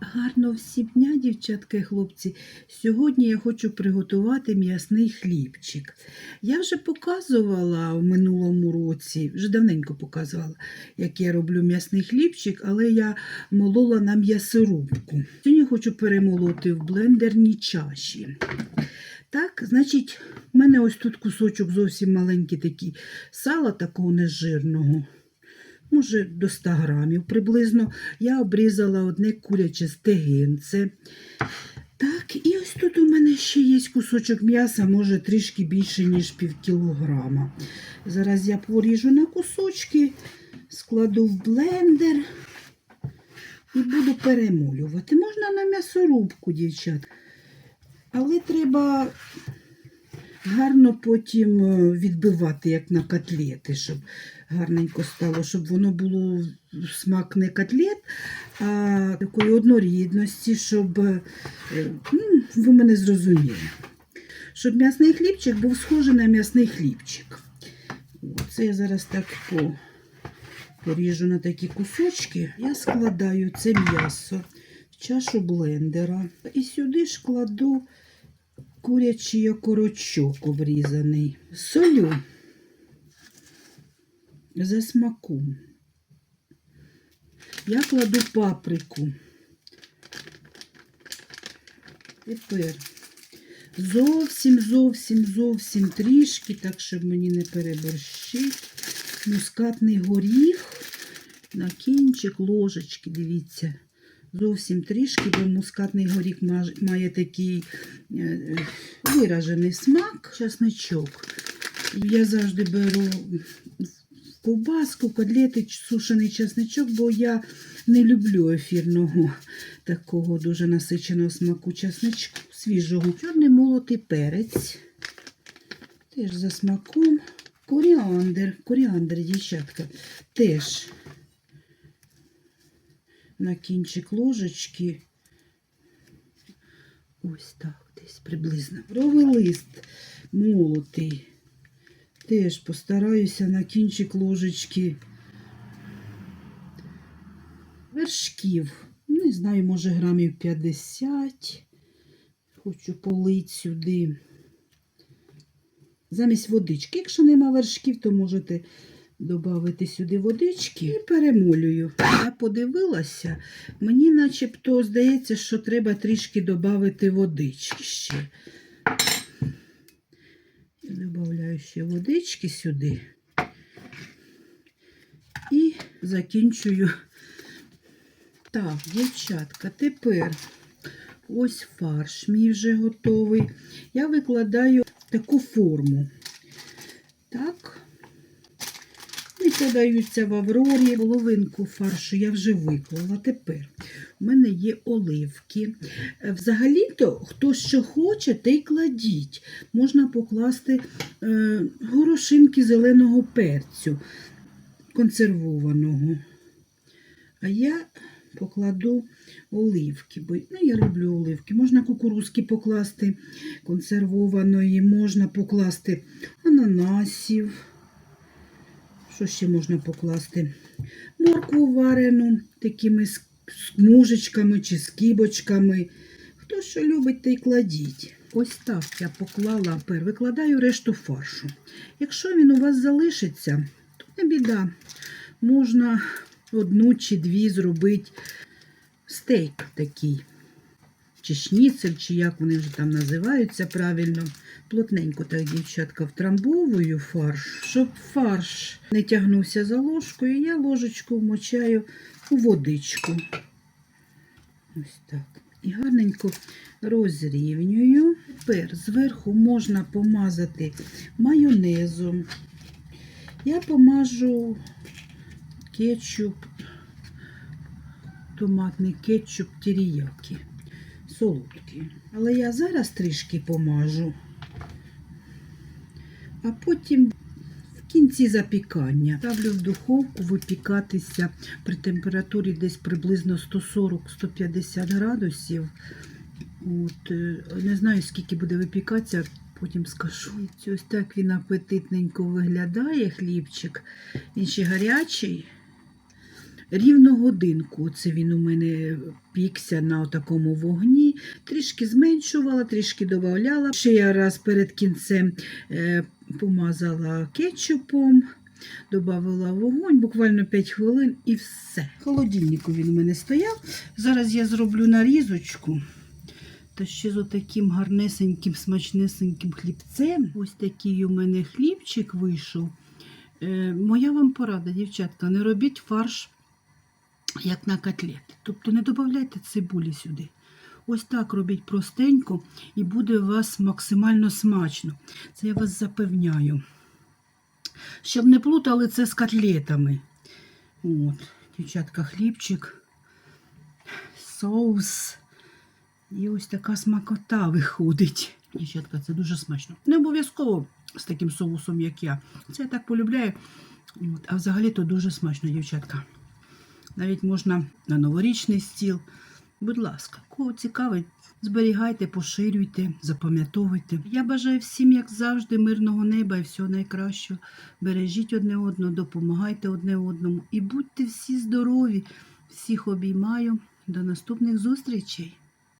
Гарно всім дня, дівчатка і хлопці. Сьогодні я хочу приготувати м'ясний хлібчик. Я вже показувала в минулому році, вже давненько показувала, як я роблю м'ясний хлібчик, але я молола на м'ясорубку. Сьогодні хочу перемолоти в блендерній чаші. Так, значить, в мене ось тут кусочок зовсім маленький такий сала такого нежирного може до 100 грамів приблизно. Я обрізала одне куряче стегинце. Так, і ось тут у мене ще є кусочок м'яса, може трішки більше, ніж пів кілограма. Зараз я поріжу на кусочки, складу в блендер і буду перемолювати. Можна на м'ясорубку, дівчат. Але треба гарно потім е, відбивати, як на котлети, щоб гарненько стало, щоб воно було смак не котлет, а такої однорідності, щоб е, ну, ви мене зрозуміли. Щоб м'ясний хлібчик був схожий на м'ясний хлібчик. Це я зараз так по, поріжу на такі кусочки. Я складаю це м'ясо в чашу блендера. І сюди ж кладу курячий окорочок обрізаний. Солю за смаком. Я кладу паприку. Тепер зовсім, зовсім, зовсім трішки, так, щоб мені не переборщить. Мускатний горіх на кінчик ложечки, дивіться. Зовсім трішки, бо мускатний горіх має такий е, виражений смак, часничок. Я завжди беру в ковбаску, котлети, сушений часничок, бо я не люблю ефірного такого дуже насиченого смаку часничку свіжого. Чорний молотий перець. Теж за смаком. Коріандр, коріандр, дівчатка, теж на кінчик ложечки. Ось так, десь приблизно. Бровий лист молотий. Теж постараюся на кінчик ложечки. Вершків. Не знаю, може грамів 50. Хочу полить сюди. Замість водички. Якщо нема вершків, то можете додати сюди водички і перемолюю. Я подивилася, мені начебто здається, що треба трішки додати водички ще. Додаю ще водички сюди і закінчую. Так, дівчатка, тепер ось фарш мій вже готовий. Я викладаю таку форму. Так. Подаються в аврорі. Половинку фаршу я вже виклала. Тепер у мене є оливки. Е, Взагалі-то, хто що хоче, те й кладіть. Можна покласти е, горошинки зеленого перцю консервованого. А я покладу оливки, бо ну, я люблю оливки. Можна кукурузки покласти консервованої, можна покласти ананасів. Що ще можна покласти? Моркву варену такими смужечками чи скибочками. Хто що любить, той кладіть. Ось так я поклала, тепер викладаю решту фаршу. Якщо він у вас залишиться, то не біда. Можна одну чи дві зробити стейк такий. Чи шніцель, чи як вони вже там називаються правильно. Плотненько так, дівчатка, втрамбовую фарш, щоб фарш не тягнувся за ложкою, я ложечку вмочаю у водичку. Ось так. І гарненько розрівнюю. Тепер зверху можна помазати майонезом. Я помажу кетчуп, томатний кетчуп тіріякі солодкі. Але я зараз трішки помажу, а потім в кінці запікання ставлю в духовку випікатися при температурі десь приблизно 140-150 градусів. От, е, не знаю, скільки буде випікатися, потім скажу. Ось так він апетитненько виглядає, хлібчик. Він ще гарячий. Рівно годинку. Це він у мене пікся на такому вогні. Трішки зменшувала, трішки додавала. Ще я раз перед кінцем е, помазала кетчупом. Добавила вогонь, буквально 5 хвилин і все. Холодильнику він у мене стояв. Зараз я зроблю нарізочку. Та ще з отаким гарнесеньким, смачнесеньким хлібцем. Ось такий у мене хлібчик вийшов. Е, моя вам порада, дівчатка, не робіть фарш, як на котлети. Тобто не додавайте цибулі сюди. Ось так робіть простенько і буде у вас максимально смачно. Це я вас запевняю. Щоб не плутали це з котлетами. От, дівчатка, хлібчик, соус. І ось така смакота виходить. Дівчатка, це дуже смачно. Не обов'язково з таким соусом, як я. Це я так полюбляю. От, а взагалі то дуже смачно, дівчатка. Навіть можна на новорічний стіл. Будь ласка, кого цікавить, зберігайте, поширюйте, запам'ятовуйте. Я бажаю всім, як завжди, мирного неба і всього найкращого. Бережіть одне одного, допомагайте одне одному і будьте всі здорові. Всіх обіймаю. До наступних зустрічей!